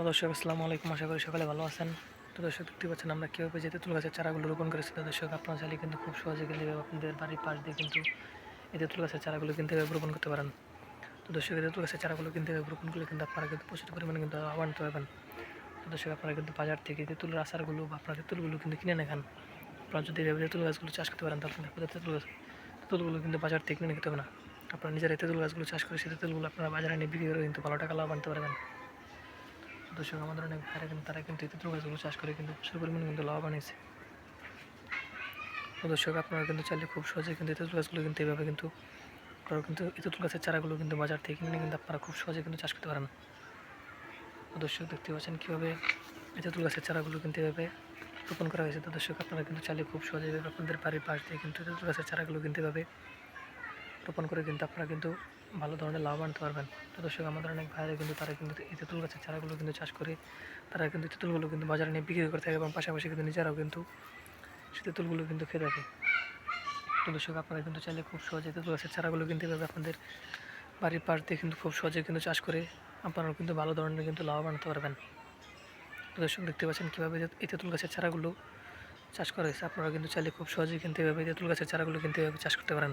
তো দর্শক, আসসালামু আলাইকুম। আশা করি সকালে ভালো আছেন। তো দর্শক, দেখতে পাচ্ছেন আমরা কীভাবে যেতে? তুল গাছের চারাগুলো রোপণ করেছি। তো দর্শক, আপনারা চাইলে কিন্তু খুব সহজে কিন্তু আপনাদের বাড়ির পাশ দিয়ে কিন্তু এই তেঁতুল গাছের চারাগুলো কিন্তু রোপণ করতে পারেন। তো দর্শক এই তেঁতুল গাছের চারাগুলো কিন্তু রোপণ করলে কিন্তু আপনারা কিন্তু প্রচুর পরিমাণে কিন্তু লাভবান হতে পারবেন তো দর্শক, আপনারা কিন্তু বাজার থেকে তেঁতুলের আচারগুলো বা আপনার তেঁতুলগুলো কিন্তু কিনে না খান আপনারা যদি এভাবে তেঁতুল গাছগুলো চাষ করতে পারেন, তাহলে আপনাদের তেঁতুল গাছ, তেঁতুলগুলো কিন্তু বাজার থেকে কিনে খেতে হবে না। আপনারা নিজেরা তেঁতুল গাছগুলো চাষ করে, সেই তেঁতুলগুলো আপনারা বাজারে নিয়ে বিক্রি করে কিন্তু ভালো টাকা লাভ আনতে পারবেন। দর্শক, আমাদের অনেক ভাইরা কিন্তু, তারা কিন্তু তেঁতুল গাছগুলো চাষ করে কিন্তু প্রচুর পরিমাণে কিন্তু লাভ আনিয়েছে। দর্শক, আপনারা কিন্তু চাইলে খুব সহজে কিন্তু তেঁতুল গাছগুলো কিন্তু এইভাবে কিন্তু, আপনারা কিন্তু তেঁতুল গাছের চারাগুলো কিন্তু বাজার থেকে কিনে কিন্তু আপনারা খুব সহজে কিন্তু চাষ করতে পারেন। দর্শক, দেখতে পাচ্ছেন কীভাবে তেঁতুল গাছের চারাগুলো কিন্তু এভাবে রোপণ করা হয়েছে। তো দর্শক, আপনারা কিন্তু চাইলে খুব সহজে আপনাদের বাড়ির পাশ দিয়ে কিন্তু তেঁতুল গাছের চারাগুলো কিন্তু এভাবে রোপণ করে কিন্তু আপনারা কিন্তু ভালো ধরনের লাভ আনতে পারবেন। তো দর্শক, আমাদের অনেক ভাইরা কিন্তু তারা কিন্তু এই তেঁতুল গাছের চারাগুলো কিন্তু চাষ করে, তারা কিন্তু তেঁতুলগুলো কিন্তু বাজারে নিয়ে বিক্রি করে থাকে এবং পাশাপাশি কিন্তু নিজেরাও কিন্তু সে তেঁতুলগুলো কিন্তু খেয়ে থাকে। তো দর্শক, আপনারা কিন্তু চাইলে খুব সহজে তেঁতুল গাছের চারাগুলো কিনতে পারবে আপনাদের বাড়ির পাশ দিয়ে কিন্তু খুব সহজে কিন্তু চাষ করে আপনারাও কিন্তু ভালো ধরনের কিন্তু লাভ আনতে পারবেন। তো দর্শক, দেখতে পাচ্ছেন কীভাবে এই তেঁতুল গাছের চারাগুলো চাষ করা হয়েছে। আপনারা কিন্তু চাইলে খুব সহজেই কিন্তু এভাবে তেঁতুল গাছের চারাগুলো কিন্তু এভাবে চাষ করতে পারেন।